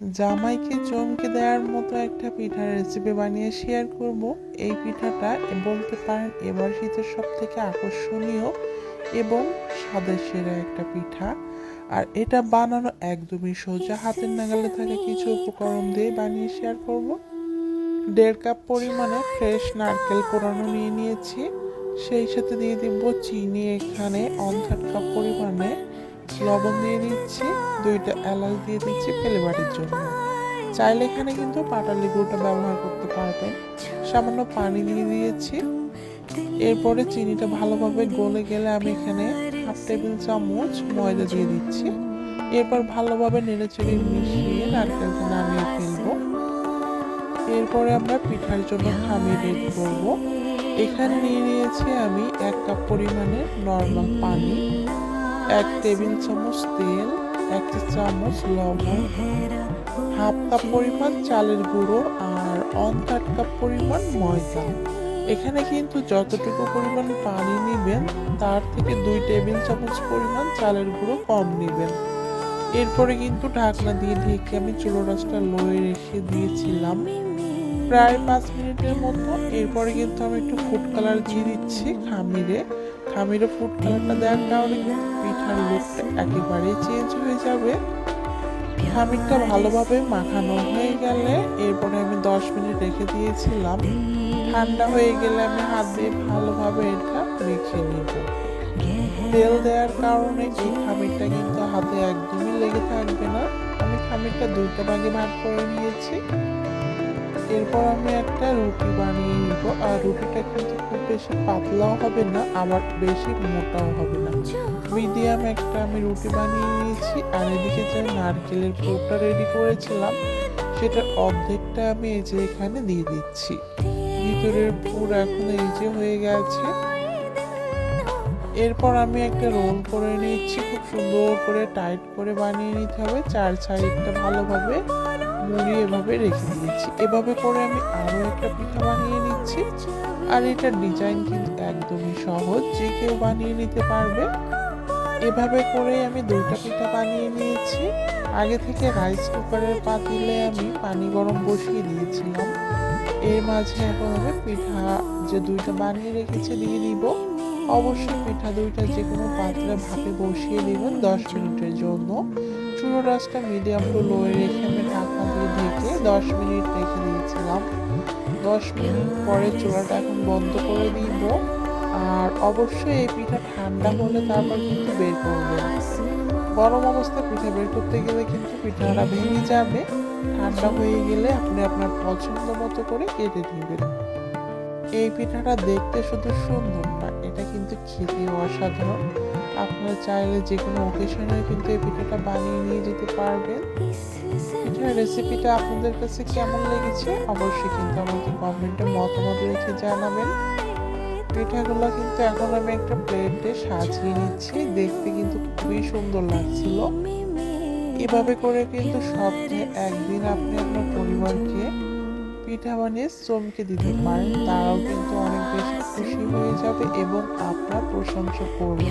জামাইকে চমকে দেওয়ার মতো একটা পিঠার রেসিপি বানিয়ে শেয়ার করব। এই পিঠাটা বলতে পারেন এবার শীতের সব থেকে আকর্ষণীয় এবং স্বাদের সেরা একটা পিঠা। আর এটা বানানো একদমই সোজা, হাতের নাগালে থাকা কিছু উপকরণ দিয়ে বানিয়ে শেয়ার করব। দেড় কাপ পরিমাণে ফ্রেশ নারকেল কোরানো নিয়ে নিয়েছি। সেই সাথে দিয়ে দিব চিনি, এখানে অন থার্ড কাপ পরিমাণে লবণ দিয়ে দিচ্ছি। দুইটা এলাচ দিয়ে দিচ্ছি ফ্লেভারের জন্য। চাইলে এখানে কিন্তু পাটালি গুঁড়োটা ব্যবহার করতে পারবেন। সামান্য পানি দিয়ে দিয়েছি। এরপরে চিনিটা ভালোভাবে গলে গেলে আমি এখানে হাফ টেবিল চামচ ময়দা দিয়ে দিচ্ছি। এরপর ভালোভাবে নেড়েচেড়ে মিশিয়ে নারকেলটা নামিয়ে ফেলব। এরপরে আমরা পিঠার জন্য খামি রেডি করব। এখানে নিয়ে নিয়েছি আমি এক কাপ পরিমাণে নর্মাল পানি, এক টেবিল চামচ তেল এক চা চামচ লবণ, হাফ কাপ পরিমাণ চালের গুঁড়ো আর অন থার্ড কাপ পরিমাণ ময়দা। এখানে কিন্তু যতটুকু পরিমাণ পানি নেবেন, তার থেকে দুই টেবিল চামচ পরিমাণ চালের গুঁড়ো কম নেবেন। এরপরে কিন্তু ঢাকনা দিয়ে ঢেকে আমি চুলো রাসটা লোয়ে রেখে দিয়েছিলাম প্রায় পাঁচ মিনিটের মতো। এরপরে কিন্তু আমি একটু ফুড কালার দিয়ে দিচ্ছি খামিরে। খামিরে ফুড কালারটা দেওয়ার কারণে পিঠার লুকটা একেবারেই চেঞ্জ হয়ে যাবে। খামিরটা ভালোভাবে মাখানো হয়ে গেলে এরপরে আমি দশ মিনিট রেখে দিয়েছিলাম। ঠান্ডা হয়ে গেলে আমি হাত দিয়ে ভালোভাবে এটা মেখে নিব। তেল দেওয়ার কারণে এই খামিরটা কিন্তু হাতে একদমই লেগে থাকবে না। আমি খামিরটা দুইটা ভাগে ভাগ করে নিয়েছি। এরপর আমি একটা রুটি বানিয়ে নিব। আর রুটিটা কিন্তু বেশি পাতলাও হবে না, আবার বেশি মোটাও হবে না। মিডিয়াম একটা আমি রুটি বানিয়ে নিয়েছি আর এদিকে যে নারকেলের পুরটা রেডি করেছিলাম, সেটার অর্ধেকটা আমি এই যে এখানে দিয়ে দিচ্ছি। ভিতরের পুর এখন এই যে হয়ে গেছে। এরপর আমি একটা রোল করে নিচ্ছি, খুব সুন্দর করে, টাইট করে বানিয়ে নিতে হবে, চার সাইডটা ভালোভাবে। মুড়িয়ে এভাবে রেখে দিয়েছি। এভাবে করে আমি আরও একটা পিঠা বানিয়ে নিচ্ছি। আর এটার ডিজাইন কিন্তু একদমই সহজ, যে কেউ বানিয়ে নিতে পারবে। এভাবে করে আমি দুইটা পিঠা বানিয়ে নিয়েছি। আগে থেকে রাইস কুকারের পাতিলে আমি পানি গরম বসিয়ে দিয়েছিলাম। এর মাঝে এখন আমি পিঠা যে দুইটা বানিয়ে রেখেছি দিয়ে দিব। অবশ্যই পিঠা দুইটা যে কোনো পাত্রে ভাপে বসিয়ে দিবেন দশ মিনিটের জন্য। চুনো রাসটা মিডিয়াম টু লোয়ে রেখে আমি ঢাকনা দিয়ে ঢেকে দশ মিনিট রেখে দিয়েছিলাম। দশ মিনিট পরে চুলাটা এখন বন্ধ করে দিব। আর অবশ্যই এই পিঠা ঠান্ডা হলে তারপর কিন্তু বের করবেন গরম অবস্থায় পিঠা বের করতে গেলে কিন্তু পিঠাটা ভেঙে যাবে। ঠান্ডা হয়ে গেলে আপনি আপনার পছন্দ মতো করে কেটে দিবেন। এই পিঠাটা দেখতে শুধু সুন্দর না, এটা কিন্তু খেতে অসাধারণ। আপনারা চাইলে যে কোনো ওকেশনে কিন্তু এই পিঠাটা বানিয়ে নিয়ে যেতে পারবেন। পিঠার রেসিপিটা আপনাদের কাছে কেমন লেগেছে অবশ্যই কিন্তু আমাকে কমেন্টে মতামত রেখে জানাবেন। পিঠাগুলো কিন্তু এখন আমি একটা প্লেটে সাজিয়ে নিচ্ছি। দেখতে কিন্তু খুবই সুন্দর লাগছিল। এভাবে করে কিন্তু সপ্তাহে একদিন আপনি আপনার পরিবারকে পিঠা বানিয়ে চমকে দিতে পারেন। তারাও কিন্তু অনেক বেশি খুশি হয়ে যাবে এবং আপনার প্রশংসা করবে